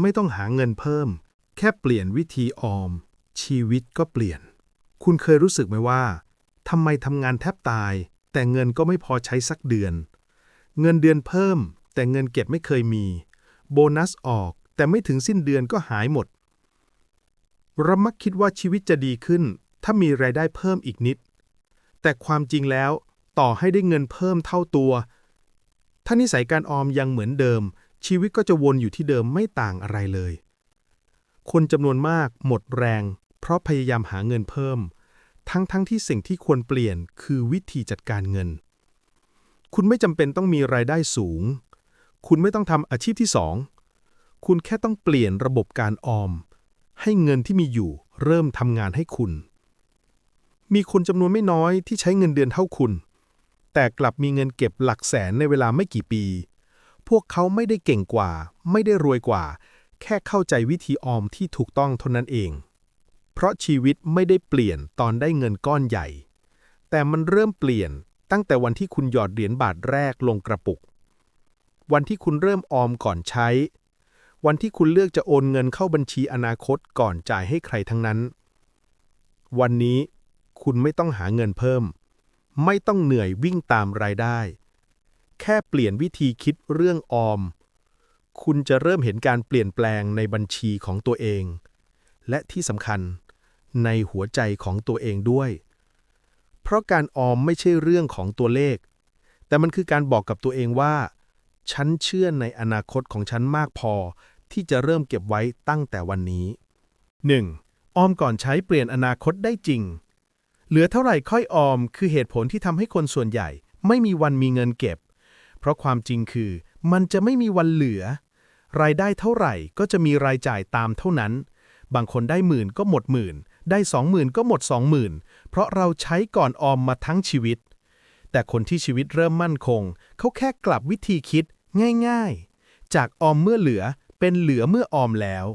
ไม่ต้องหาเงินเพิ่ม แค่เปลี่ยนวิธีออม ชีวิตก็เปลี่ยน คุณเคยรู้สึกไหมว่าทำไมทำงานแทบตาย แต่เงินก็ไม่พอใช้สักเดือน เงินเดือนเพิ่ม แต่เงินเก็บไม่เคยมี โบนัสออก แต่ไม่ถึงสิ้นเดือนก็หายหมดเรามักคิดว่าชีวิตจะดีขึ้น ถ้ามีรายได้เพิ่มอีกนิด แต่ความจริงแล้ว ต่อให้ได้เงินเพิ่มเท่าตัว ถ้านิสัยการออมยังเหมือนเดิม ชีวิตก็จะวนอยู่ที่เดิมไม่ต่างอะไรเลย คนจำนวนมากหมดแรง เพราะพยายามหาเงินเพิ่ม ทั้งๆทที่สิ่งที่ควรเปลี่ยนคือวิธีจัดการเงิน คุณไม่จำเป็นต้องมีรายได้สูง คุณไม่ต้องทำอาชีพที่สอง คุณแค่ต้องเปลี่ยนระบบการออม ให้เงินที่มีอยู่เริ่มทำงานให้คุณ มีคนจำนวนไม่น้อยที่ใช้เงินเดือนเท่าคุณ แต่กลับมีเงินเก็บหลักแสนในเวลาไม่กี่ปี พวกเขาไม่ได้เก่งกว่า ไม่ได้รวยกว่า แค่เข้าใจวิธีออมที่ถูกต้องเท่านั้นเอง เพราะชีวิตไม่ได้เปลี่ยนตอนได้เงินก้อนใหญ่ แต่มันเริ่มเปลี่ยนตั้งแต่วันที่คุณหยอดเหรียญบาทแรกลงกระปุก วันที่คุณเริ่มออมก่อนใช้ วันที่คุณเลือกจะโอนเงินเข้าบัญชีอนาคตก่อนจ่ายให้ใครทั้งนั้น วันนี้คุณไม่ต้องหาเงินเพิ่ม ไม่ต้องเหนื่อยวิ่งตามรายได้ แค่เปลี่ยนวิธีคิดเรื่องออม คุณจะเริ่มเห็นการเปลี่ยนแปลงในบัญชีของตัวเอง และที่สำคัญในหัวใจของตัวเองด้วย เพราะการออมไม่ใช่เรื่องของตัวเลข แต่มันคือการบอกกับตัวเองว่า ฉันเชื่อในอนาคตของฉันมากพอ ที่จะเริ่มเก็บไว้ตั้งแต่วันนี้ 1. ออมก่อนใช้เปลี่ยนอนาคตได้จริง เหลือเท่าไหร่ค่อยออม คือเหตุผลที่ทำให้คนส่วนใหญ่ ไม่มีวันมีเงินเก็บ เพราะความจริงคือมันจะไม่มีวันเหลือ รายได้เท่าไหร่ก็จะมีรายจ่ายตามเท่านั้น บางคนได้หมื่นก็หมดหมื่น ได้สองหมื่นก็หมดสองหมื่นเพราะเราใช้ก่อนออมมาทั้งชีวิต แต่คนที่ชีวิตเริ่มมั่นคง เขาแค่กลับวิธีคิดง่ายๆ จากออมเมื่อเหลือเป็นเหลือเมื่อออมแล้ว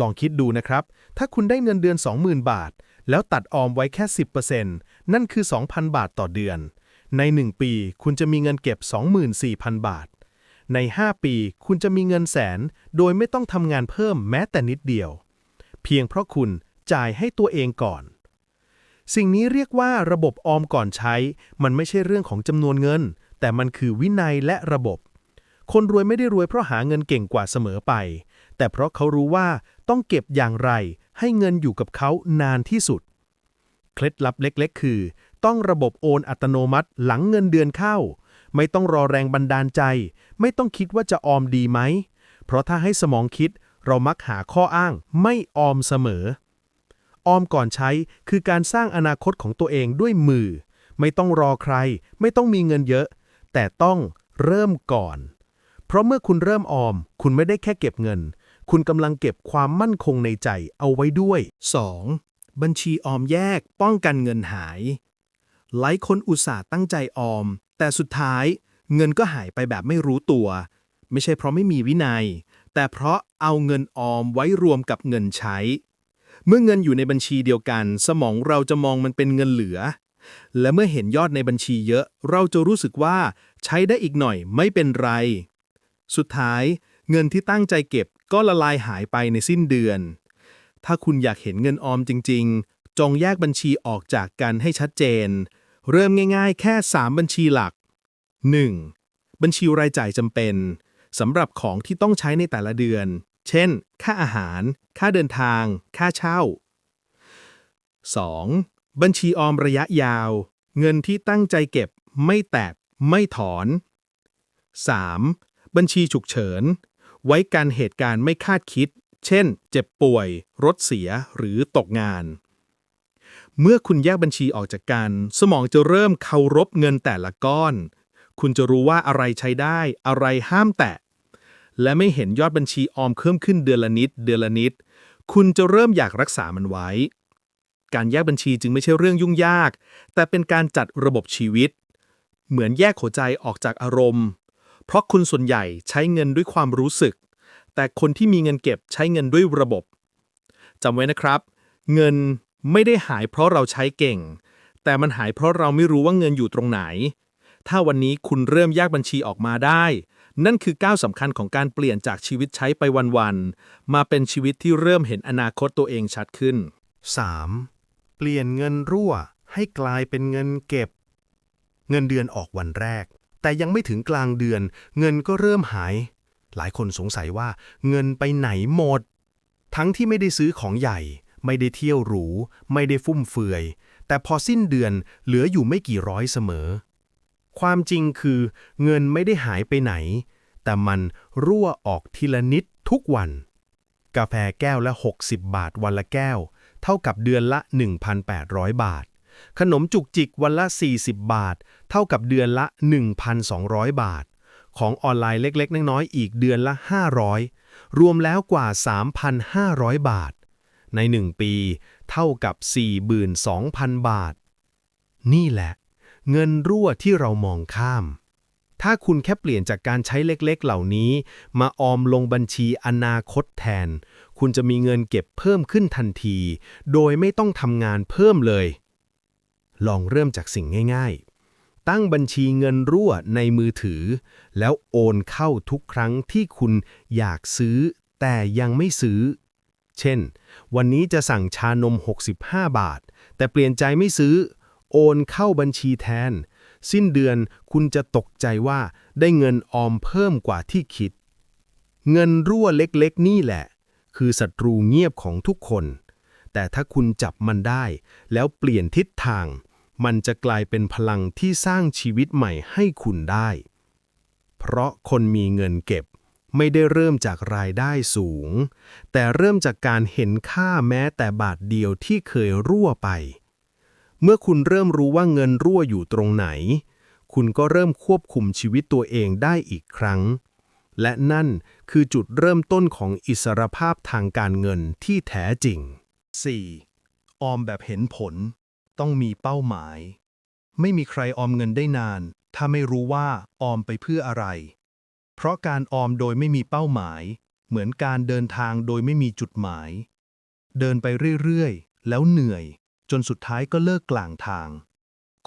ลองคิดดูนะครับ ถ้าคุณได้เงินเดือน 20,000 บาท แล้วตัดออมไว้แค่ 10%นั่นคือ 2,000 บาทต่อเดือน ใน 1 ปีคุณจะมีเงินเก็บ 24,000 บาท ใน 5 ปีคุณจะมีเงินแสน โดยไม่ต้องทำงานเพิ่มแม้แต่นิดเดียว เพียงเพราะคุณจ่ายให้ตัวเองก่อน สิ่งนี้เรียกว่าระบบออมก่อนใช้ มันไม่ใช่เรื่องของจำนวนเงิน แต่มันคือวินัยและระบบ คนรวยไม่ได้รวยเพราะหาเงินเก่งกว่าเสมอไป แต่เพราะเขารู้ว่าต้องเก็บอย่างไรให้เงินอยู่กับเขานานที่สุด เคล็ดลับเล็ก ๆ คือ ต้องระบบโอนอัตโนมัติหลังเงินเดือนเข้า ไม่ต้องรอแรงบันดาลใจ ไม่ต้องคิดว่าจะออมดีไหม เพราะถ้าให้สมองคิดเรามักหาข้ออ้างไม่ออมเสมอ ออมก่อนใช้คือการสร้างอนาคตของตัวเองด้วยมือ ไม่ต้องรอใคร ไม่ต้องมีเงินเยอะ แต่ต้องเริ่มก่อน เพราะเมื่อคุณเริ่มออม คุณไม่ได้แค่เก็บเงิน คุณกำลังเก็บความมั่นคงในใจเอาไว้ด้วย 2. บัญชีออมแยกป้องกันเงินหาย หลายคนอุตส่าห์ตั้งใจออม แต่สุดท้ายเงินก็หายไปแบบไม่รู้ตัว ไม่ใช่เพราะไม่มีวินัย แต่เพราะเอาเงินออมไว้รวมกับเงินใช้ เมื่อเงินอยู่ในบัญชีเดียวกัน สมองเราจะมองมันเป็นเงินเหลือ และเมื่อเห็นยอดในบัญชีเยอะ เราจะรู้สึกว่าใช้ได้อีกหน่อยไม่เป็นไร สุดท้าย เงินที่ตั้งใจเก็บก็ละลายหายไปในสิ้นเดือน ถ้าคุณอยากเห็นเงินออมจริง ๆ จงแยกบัญชีออกจากกันให้ชัดเจน เริ่มง่ายๆ แค่ 3 บัญชีหลัก 1. บัญชีรายจ่ายจำเป็นสำหรับของที่ต้องใช้ในแต่ละเดือน เช่น ค่าอาหาร ค่าเดินทาง ค่าเช่า 2. บัญชีออมระยะยาว เงินที่ตั้งใจเก็บ ไม่แตกไม่ถอน 3. บัญชีฉุกเฉิน ไว้กันเหตุการณ์ไม่คาดคิด เช่น เจ็บป่วย รถเสีย หรือตกงาน เมื่อคุณแยกบัญชีออกจากกัน สมองจะเริ่มเคารพเงินแต่ละก้อน คุณจะรู้ว่าอะไรใช้ได้ อะไรห้ามแตะ และไม่เห็นยอดบัญชีออมเพิ่มขึ้นเดือนละนิด เดือนละนิด คุณจะเริ่มอยากรักษามันไว้ การแยกบัญชีจึงไม่ใช่เรื่องยุ่งยาก แต่เป็นการจัดระบบชีวิต เหมือนแยกหัวใจออกจากอารมณ์ เพราะคุณส่วนใหญ่ใช้เงินด้วยความรู้สึก แต่คนที่มีเงินเก็บใช้เงินด้วยระบบจำไว้นะครับ เงิน ไม่ได้หายเพราะเราใช้เก่ง แต่มันหายเพราะเราไม่รู้ว่าเงินอยู่ตรงไหน ถ้าวันนี้คุณเริ่มแยกบัญชีออกมาได้ นั่นคือก้าวสำคัญของการเปลี่ยนจากชีวิตใช้ไปวันๆ มาเป็นชีวิตที่เริ่มเห็นอนาคตตัวเองชัดขึ้น 3. เปลี่ยนเงินรั่วให้กลายเป็นเงินเก็บ เงินเดือนออกวันแรก แต่ยังไม่ถึงกลางเดือน เงินก็เริ่มหาย หลายคนสงสัยว่าเงินไปไหนหมด ทั้งที่ไม่ได้ซื้อของใหญ่ ไม่ได้เที่ยวหรู ไม่ได้ฟุ่มเฟือย แต่พอสิ้นเดือนเหลืออยู่ไม่กี่ร้อยเสมอ ความจริงคือเงินไม่ได้หายไปไหน แต่มันรั่วออกทีละนิดทุกวัน กาแฟแก้วละ 60 บาทวันละแก้ว เท่ากับเดือนละ 1,800 บาท ขนมจุกจิกวันละ 40 บาท เท่ากับเดือนละ 1,200 บาท ของออนไลน์เล็กๆ น้อยๆอีกเดือนละ 500รวมแล้วกว่า 3,500 บาท ใน 1 ปี เท่ากับ 42,000 บาท นี่แหละ เงินรั่วที่เรามองข้าม ถ้าคุณแค่เปลี่ยนจากการใช้เล็กๆ เหล่านี้ มาออมลงบัญชีอนาคตแทน คุณจะมีเงินเก็บเพิ่มขึ้นทันที โดยไม่ต้องทำงานเพิ่มเลย ลองเริ่มจากสิ่งง่าย ๆตั้งบัญชีเงินรั่วในมือถือ แล้วโอนเข้าทุกครั้งที่คุณอยากซื้อ แต่ยังไม่ซื้อ เช่น วันนี้จะสั่งชานม 65 บาท แต่เปลี่ยนใจไม่ซื้อ โอนเข้าบัญชีแทน สิ้นเดือนคุณจะตกใจว่าได้เงินออมเพิ่มกว่าที่คิด เงินรั่วเล็กๆ นี่แหละ คือศัตรูเงียบของทุกคน แต่ถ้าคุณจับมันได้ แล้วเปลี่ยนทิศทาง มันจะกลายเป็นพลังที่สร้างชีวิตใหม่ให้คุณได้ เพราะคนมีเงินเก็บ ไม่ได้เริ่มจากรายได้สูง แต่เริ่มจากการเห็นค่าแม้แต่บาทเดียวที่เคยรั่วไป เมื่อคุณเริ่มรู้ว่าเงินรั่วอยู่ตรงไหน คุณก็เริ่มควบคุมชีวิตตัวเองได้อีกครั้ง และนั่นคือจุดเริ่มต้นของอิสรภาพทางการเงินที่แท้จริง 4. ออมแบบเห็นผล ต้องมีเป้าหมาย ไม่มีใครออมเงินได้นาน ถ้าไม่รู้ว่าออมไปเพื่ออะไร เพราะการออมโดยไม่มีเป้าหมาย เหมือนการเดินทางโดยไม่มีจุดหมาย เดินไปเรื่อยๆ แล้วเหนื่อย จนสุดท้ายก็เลิกกลางทาง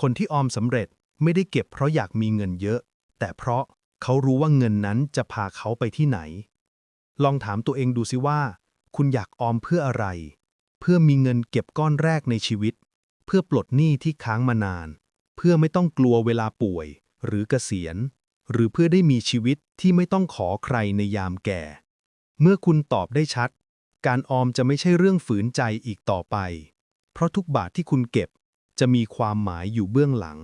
คนที่ออมสำเร็จไม่ได้เก็บเพราะอยากมีเงินเยอะ แต่เพราะเขารู้ว่าเงินนั้นจะพาเขาไปที่ไหน ลองถามตัวเองดูสิว่า คุณอยากออมเพื่ออะไร เพื่อมีเงินเก็บก้อนแรกในชีวิต เพื่อปลดหนี้ที่ค้างมานาน เพื่อไม่ต้องกลัวเวลาป่วย หรือเกษียณ หรือเพื่อได้มีชีวิตที่ไม่ต้องขอใครในยามแก่ เมื่อคุณตอบได้ชัด การออมจะไม่ใช่เรื่องฝืนใจอีกต่อไป เพราะทุกบาทที่คุณเก็บจะมีความหมายอยู่เบื้องหลัง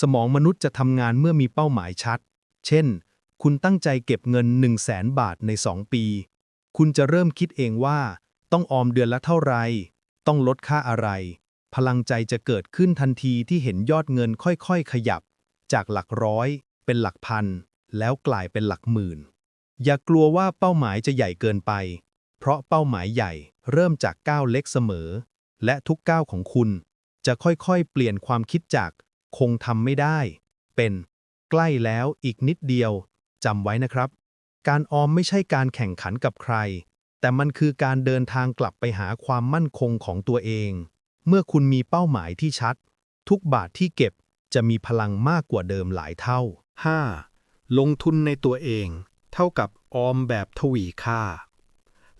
สมองมนุษย์จะทำงานเมื่อมีเป้าหมายชัด เช่น คุณตั้งใจเก็บเงิน 1 0 0 0 0แสนบาทใน 2 ปี คุณจะเริ่มคิดเองว่า ต้องออมเดือนละเท่าไร ต้องลดค่าอะไร พลังใจจะเกิดขึ้นทันทีที่เห็นยอดเงินค่อยๆ ขยับ จากหลักร้อย เป็นหลักพัน แล้วกลายเป็นหลักหมื่น อย่ากลัวว่าเป้าหมายจะใหญ่เกินไป เพราะเป้าหมายใหญ่เริ่มจากก้าวเล็กเสมอ และทุกก้าวของคุณ จะค่อยๆ เปลี่ยนความคิดจาก คงทำไม่ได้ เป็น ใกล้แล้วอีกนิดเดียวจำไว้นะครับ การออมไม่ใช่การแข่งขันกับใคร แต่มันคือการเดินทางกลับไปหาความมั่นคงของตัวเอง เมื่อคุณมีเป้าหมายที่ชัด ทุกบาทที่เก็บจะมีพลังมากกว่าเดิมหลายเท่า 5. ลงทุนในตัวเอง เท่ากับออมแบบทวีค่า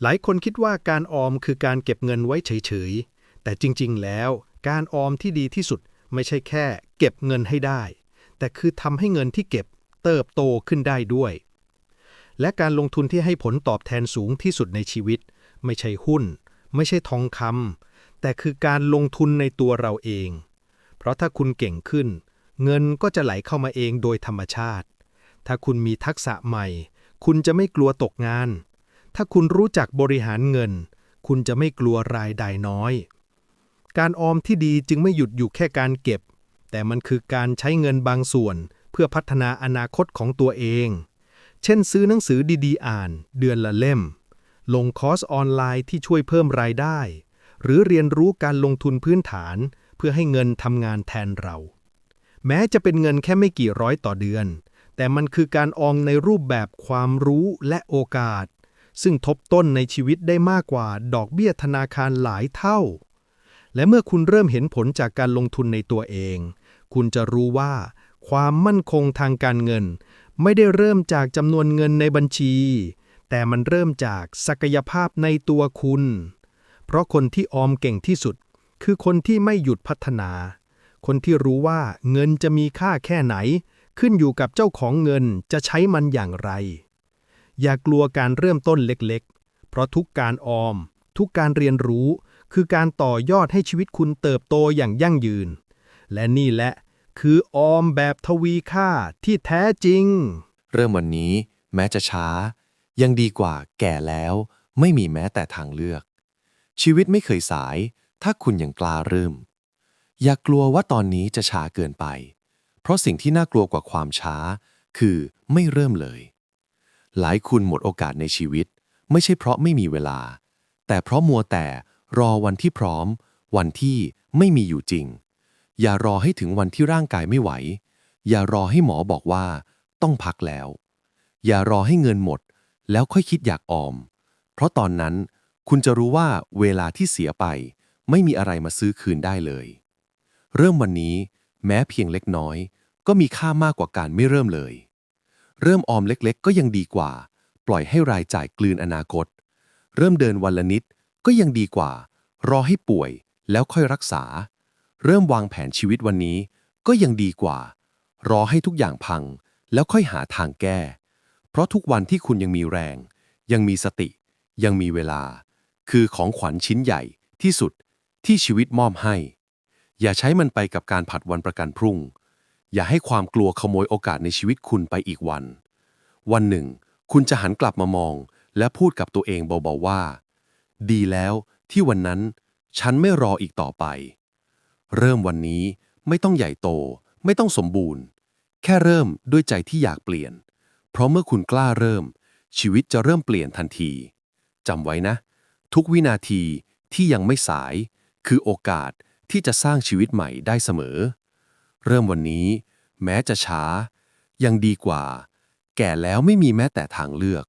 หลายคนคิดว่าการออมคือการเก็บเงินไว้เฉยๆ แต่จริงๆ แล้ว การออมที่ดีที่สุดไม่ใช่แค่ เก็บเงินให้ได้ แต่คือทำให้เงินที่เก็บเติบโตขึ้นได้ด้วย และการลงทุนที่ให้ผลตอบแทนสูงที่สุดในชีวิต ไม่ใช่หุ้น ไม่ใช่ทองคำแต่คือการลงทุนในตัวเราเอง เพราะถ้าคุณเก่งขึ้น เงินก็จะไหลเข้ามาเองโดยธรรมชาติ ถ้าคุณมีทักษะใหม่ คุณจะไม่กลัวตกงาน ถ้าคุณรู้จักบริหารเงิน คุณจะไม่กลัวรายได้น้อย การออมที่ดีจึงไม่หยุดอยู่แค่การเก็บ แต่มันคือการใช้เงินบางส่วน เพื่อพัฒนาอนาคตของตัวเอง เช่นซื้อหนังสือดีๆ อ่าน เดือนละเล่ม ลงคอร์สออนไลน์ที่ช่วยเพิ่มรายได้ หรือเรียนรู้การลงทุนพื้นฐาน เพื่อให้เงินทำงานแทนเรา แม้จะเป็นเงินแค่ไม่กี่ร้อยต่อเดือน แต่มันคือการออมในรูปแบบความรู้และโอกาส ซึ่งทบต้นในชีวิตได้มากกว่าดอกเบี้ยธนาคารหลายเท่า และเมื่อคุณเริ่มเห็นผลจากการลงทุนในตัวเอง คุณจะรู้ว่า ความมั่นคงทางการเงิน ไม่ได้เริ่มจากจำนวนเงินในบัญชี แต่มันเริ่มจากศักยภาพในตัวคุณ เพราะคนที่ออมเก่งที่สุด คือคนที่ไม่หยุดพัฒนา คนที่รู้ว่าเงินจะมีค่าแค่ไหน ขึ้นอยู่กับเจ้าของเงินจะใช้มันอย่างไร อย่ากลัวการเริ่มต้นเล็กๆ เพราะทุกการออม ทุกการเรียนรู้ คือการต่อยอดให้ชีวิตคุณเติบโตอย่างยั่งยืน และนี่แหละคือออมแบบทวีค่าที่แท้จริง เริ่มวันนี้แม้จะช้า ยังดีกว่าแก่แล้ว ไม่มีแม้แต่ทางเลือก ชีวิตไม่เคยสาย ถ้าคุณยังกล้าเริ่ม อย่ากกลัวว่าตอนนี้จะช้าเกินไป เพราะสิ่งที่น่ากลัวกว่าความช้า คือไม่เริ่มเลย หลายคุณหมดโอกาสในชีวิต ไม่ใช่เพราะไม่มีเวลา แต่เพราะมัวแต่รอวันที่พร้อม วันที่ไม่มีอยู่จริง อย่ารอให้ถึงวันที่ร่างกายไม่ไหว อย่ารอให้หมอบอกว่า ต้องพักแล้ว อย่ารอให้เงินหมด แล้วค่อยคิดอยากออม เพราะตอนนั้นคุณจะรู้ว่าเวลาที่เสียไป ไม่มีอะไรมาซื้อคืนได้เลย เริ่มวันนี้ แม้เพียงเล็กน้อย ก็มีค่ามากกว่าการไม่เริ่มเลย เริ่มออมเล็กๆ ก็ยังดีกว่า ปล่อยให้รายจ่ายกลืนอนาคต เริ่มเดินวันละนิดก็ยังดีกว่า รอให้ป่วยแล้วค่อยรักษา เริ่มวางแผนชีวิตวันนี้ ก็ยังดีกว่า รอให้ทุกอย่างพัง แล้วค่อยหาทางแก้ เพราะทุกวันที่คุณยังมีแรง ยังมีสติ ยังมีเวลา คือของขวัญชิ้นใหญ่ที่สุดที่ชีวิตมอบให้ อย่าใช้มันไปกับการผัดวันประกันพรุ่ง อย่าให้ความกลัวขโมยโอกาสในชีวิตคุณไปอีกวัน วันหนึ่ง คุณจะหันกลับมามอง และพูดกับตัวเองเบาๆว่า ดีแล้วที่วันนั้น ฉันไม่รออีกต่อไป เริ่มวันนี้ไม่ต้องใหญ่โต ไม่ต้องสมบูรณ์ แค่เริ่มด้วยใจที่อยากเปลี่ยน เพราะเมื่อคุณกล้าเริ่ม ชีวิตจะเริ่มเปลี่ยนทันทีจำไว้นะ ทุกวินาทีที่ยังไม่สาย คือโอกาส ที่จะสร้างชีวิตใหม่ได้เสมอ เริ่มวันนี้ แม้จะช้า ยังดีกว่า แก่แล้วไม่มีแม้แต่ทางเลือก